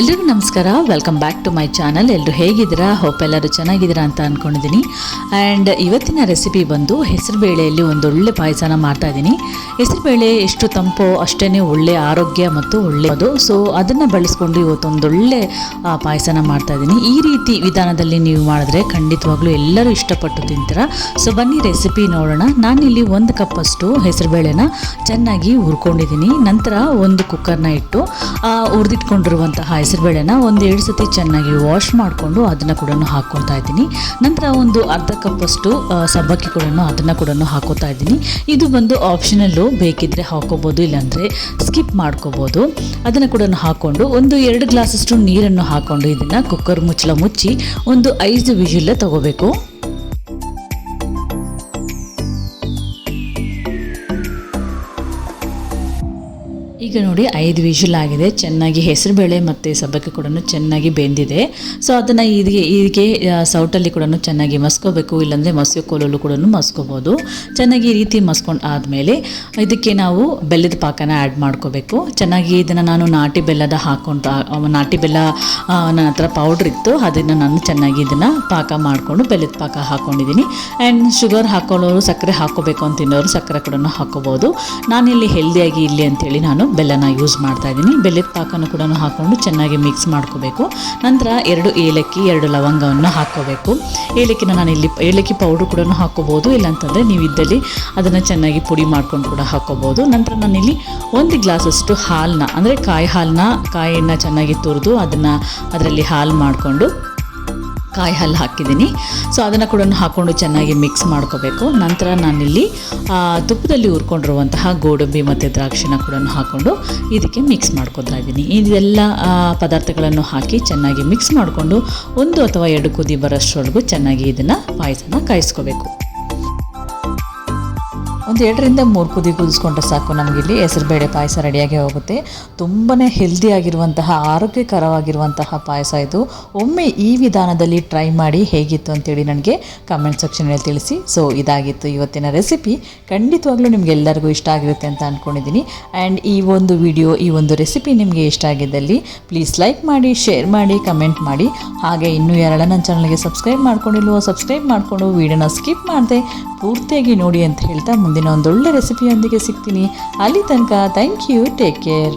ಎಲ್ರಿಗೂ ನಮಸ್ಕಾರ. Welcome back to my channel ಎಲ್ಲರೂ ಹೇಗಿದ್ದೀರಾ? ಹೋಪ್ ಎಲ್ಲರೂ ಚೆನ್ನಾಗಿದ್ದೀರಾ ಅಂತ ಅಂದ್ಕೊಂಡಿದ್ದೀನಿ ಆ್ಯಂಡ್ ಇವತ್ತಿನ ರೆಸಿಪಿ ಬಂದು ಹೆಸರುಬೇಳೆಯಲ್ಲಿ ಒಂದೊಳ್ಳೆ ಪಾಯಸನ ಮಾಡ್ತಾ ಇದ್ದೀನಿ. ಹೆಸರುಬೇಳೆ ಎಷ್ಟು ತಂಪು ಅಷ್ಟೇ ಒಳ್ಳೆ ಆರೋಗ್ಯ ಮತ್ತು ಒಳ್ಳೆಯದು ಸೊ ಅದನ್ನು ಬಳಸ್ಕೊಂಡು ಇವತ್ತೊಂದೊಳ್ಳೆ ಪಾಯಸನ ಮಾಡ್ತಾ ಇದ್ದೀನಿ. ಈ ರೀತಿ ವಿಧಾನದಲ್ಲಿ ನೀವು ಮಾಡಿದ್ರೆ ಖಂಡಿತವಾಗ್ಲೂ ಎಲ್ಲರೂ ಇಷ್ಟಪಟ್ಟು ತಿಂತೀರ. ಸೊ ಬನ್ನಿ ರೆಸಿಪಿ ನೋಡೋಣ. ನಾನಿಲ್ಲಿ ಒಂದು ಕಪ್ಪಷ್ಟು ಹೆಸರುಬೇಳೆನ ಚೆನ್ನಾಗಿ ಹುರ್ಕೊಂಡಿದ್ದೀನಿ. ನಂತರ ಒಂದು ಕುಕ್ಕರ್ನ ಇಟ್ಟು ಹುರಿದಿಟ್ಕೊಂಡಿರುವಂತಹ ಹೆಸರುಬೇಳೆನ ಒಂದು ಎರಡು ಸತಿ ಚೆನ್ನಾಗಿ ವಾಶ್ ಮಾಡಿಕೊಂಡು ಅದನ್ನು ಕೂಡ ಹಾಕ್ಕೊಳ್ತಾ ಇದ್ದೀನಿ. ನಂತರ ಒಂದು ಅರ್ಧ ಕಪ್ಪಷ್ಟು ಸಬ್ಬಕ್ಕಿ ಕೂಡ ಅದನ್ನು ಕೂಡ ಹಾಕೋತಾ ಇದ್ದೀನಿ. ಇದು ಬಂದು ಆಪ್ಷನಲ್ಲು ಬೇಕಿದ್ದರೆ ಹಾಕೋಬೋದು, ಇಲ್ಲಾಂದರೆ ಸ್ಕಿಪ್ ಮಾಡ್ಕೋಬೋದು. ಅದನ್ನು ಕೂಡ ಹಾಕ್ಕೊಂಡು ಒಂದು ಎರಡು ಗ್ಲಾಸಷ್ಟು ನೀರನ್ನು ಹಾಕ್ಕೊಂಡು ಇದನ್ನು ಕುಕ್ಕರ್ ಮುಚ್ಚಳ ಮುಚ್ಚಿ ಒಂದು ಐದು ವಿಜಿಲ್ಲ ತಗೋಬೇಕು. ಈಗ ನೋಡಿ ಐದು ವಿಷಲ್ ಆಗಿದೆ. ಚೆನ್ನಾಗಿ ಹೆಸರುಬೇಳೆ ಮತ್ತು ಸಬ್ಬಕ್ಕಿ ಕೂಡ ಚೆನ್ನಾಗಿ ಬೆಂದಿದೆ. ಸೊ ಅದನ್ನು ಇದಕ್ಕೆ ಇದಕ್ಕೆ ಸೌಟಲ್ಲಿ ಕೂಡ ಚೆನ್ನಾಗಿ ಮಸ್ಕೋಬೇಕು. ಇಲ್ಲಾಂದರೆ ಮಸಿಯೋ ಕೋಲಲ್ಲೂ ಕೂಡ ಮಸ್ಕೋಬೋದು. ಚೆನ್ನಾಗಿ ಈ ರೀತಿ ಮಸ್ಕೊಂಡು ಆದಮೇಲೆ ಇದಕ್ಕೆ ನಾವು ಬೆಲ್ಲದ ಪಾಕನ ಆ್ಯಡ್ ಮಾಡ್ಕೋಬೇಕು. ಚೆನ್ನಾಗಿ ಇದನ್ನು ನಾನು ನಾಟಿ ಬೆಲ್ಲದ ಹಾಕೊಂಡು ನಾಟಿ ಬೆಲ್ಲ ನನ್ನ ಹತ್ರ ಪೌಡ್ರ್ ಇತ್ತು. ಅದನ್ನು ನಾನು ಚೆನ್ನಾಗಿ ಇದನ್ನು ಪಾಕ ಮಾಡಿಕೊಂಡು ಬೆಲ್ಲದ ಪಾಕ ಹಾಕ್ಕೊಂಡಿದ್ದೀನಿ ಆ್ಯಂಡ್ ಶುಗರ್ ಹಾಕೊಳ್ಳೋರು ಸಕ್ಕರೆ ಹಾಕೋಬೇಕು ಅಂತ ತಿನ್ನೋರು ಸಕ್ಕರೆ ಕೂಡ ಹಾಕೋಬೋದು. ನಾನಿಲ್ಲಿ ಹೆಲ್ದಿಯಾಗಿ ಇಲ್ಲಿ ಅಂತೇಳಿ ನಾನು ಬೆಲ್ಲನ ಯೂಸ್ ಮಾಡ್ತಾ ಇದ್ದೀನಿ ಬೆಲ್ಲದ ಪಾಕನ ಕೂಡ ಹಾಕ್ಕೊಂಡು ಚೆನ್ನಾಗಿ ಮಿಕ್ಸ್ ಮಾಡ್ಕೋಬೇಕು. ನಂತರ ಎರಡು ಏಲಕ್ಕಿ, ಎರಡು ಲವಂಗವನ್ನು ಹಾಕ್ಕೋಬೇಕು. ಏಲಕ್ಕಿನ ನಾನು ಇಲ್ಲಿ, ಏಲಕ್ಕಿ ಪೌಡ್ರ್ ಕೂಡ ಹಾಕ್ಕೋಬೋದು. ಇಲ್ಲಾಂತಂದರೆ ನೀವು ಇದ್ದಲ್ಲಿ ಅದನ್ನು ಚೆನ್ನಾಗಿ ಪುಡಿ ಮಾಡ್ಕೊಂಡು ಕೂಡ ಹಾಕ್ಕೋಬೋದು. ನಂತರ ನಾನಿಲ್ಲಿ ಒಂದು ಗ್ಲಾಸಷ್ಟು ಹಾಲನ್ನ ಅಂದರೆ ಕಾಯಿ ಹಾಲನ್ನ ಕಾಯಿಯನ್ನು ಚೆನ್ನಾಗಿ ತುರಿದು ಅದನ್ನು ಅದರಲ್ಲಿ ಹಾಲು ಮಾಡಿಕೊಂಡು ಕಾಯಿ ಹಾಲು ಹಾಕಿದ್ದೀನಿ. ಸೊ ಅದನ್ನು ಕೂಡ ಹಾಕ್ಕೊಂಡು ಚೆನ್ನಾಗಿ ಮಿಕ್ಸ್ ಮಾಡ್ಕೋಬೇಕು. ನಂತರ ನಾನಿಲ್ಲಿ ತುಪ್ಪದಲ್ಲಿ ಹುರ್ಕೊಂಡಿರುವಂತಹ ಗೋಡಂಬಿ ಮತ್ತು ದ್ರಾಕ್ಷಿನ ಕೂಡ ಹಾಕ್ಕೊಂಡು ಇದಕ್ಕೆ ಮಿಕ್ಸ್ ಮಾಡ್ಕೊತಾ ಇದ್ದೀನಿ. ಇದೆಲ್ಲ ಪದಾರ್ಥಗಳನ್ನು ಹಾಕಿ ಚೆನ್ನಾಗಿ ಮಿಕ್ಸ್ ಮಾಡಿಕೊಂಡು ಒಂದು ಅಥವಾ ಎರಡು ಕುದಿ ಬರೋಷ್ಟರವರೆಗೂ ಚೆನ್ನಾಗಿ ಇದನ್ನು ಪಾಯಸನ ಕಾಯಿಸ್ಕೋಬೇಕು. ಒಂದು ಎರಡರಿಂದ ಮೂರು ಕುದಿ ಕುದಿಸ್ಕೊಂಡ್ರೆ ಸಾಕು. ನಮಗಿಲ್ಲಿ ಹೆಸರುಬೇಳೆ ಪಾಯಸ ರೆಡಿಯಾಗಿ ಹೋಗುತ್ತೆ. ತುಂಬಾ ಹೆಲ್ದಿ ಆಗಿರುವಂತಹ, ಆರೋಗ್ಯಕರವಾಗಿರುವಂತಹ ಪಾಯಸ ಇದು. ಒಮ್ಮೆ ಈ ವಿಧಾನದಲ್ಲಿ ಟ್ರೈ ಮಾಡಿ ಹೇಗಿತ್ತು ಅಂತೇಳಿ ನನಗೆ ಕಮೆಂಟ್ ಸೆಕ್ಷನಲ್ಲಿ ತಿಳಿಸಿ. ಸೊ ಇದಾಗಿತ್ತು ಇವತ್ತಿನ ರೆಸಿಪಿ ಖಂಡಿತವಾಗ್ಲೂ ನಿಮಗೆಲ್ಲರಿಗೂ ಇಷ್ಟ ಆಗಿರುತ್ತೆ ಅಂತ ಅಂದ್ಕೊಂಡಿದ್ದೀನಿ ಆ್ಯಂಡ್ ಈ ಒಂದು ವಿಡಿಯೋ ಈ ಒಂದು ರೆಸಿಪಿ ನಿಮಗೆ ಇಷ್ಟ ಆಗಿದ್ದಲ್ಲಿ ಪ್ಲೀಸ್ ಲೈಕ್ ಮಾಡಿ ಶೇರ್ ಮಾಡಿ ಕಮೆಂಟ್ ಮಾಡಿ. ಹಾಗೆ ಇನ್ನೂ ಯಾರೆಲ್ಲ ನನ್ನ ಚಾನಲ್ಗೆ ಸಬ್ಸ್ಕ್ರೈಬ್ ಮಾಡ್ಕೊಂಡಿಲ್ವೋ ಸಬ್ಸ್ಕ್ರೈಬ್ ಮಾಡಿಕೊಂಡು ವಿಡಿಯೋನ ಸ್ಕಿಪ್ ಮಾಡದೆ, ಪೂರ್ತಿಯಾಗಿ ನೋಡಿ ಅಂತ ಹೇಳ್ತಾ ಮುಂದಿನ ಒಳ್ಳೆ ರೆಸಿಪಿಯೊಂದಿಗೆ ಸಿಗ್ತೀನಿ. ಅಲ್ಲಿ ತನಕ ಥ್ಯಾಂಕ್ ಯು ಟೇಕ್ ಕೇರ್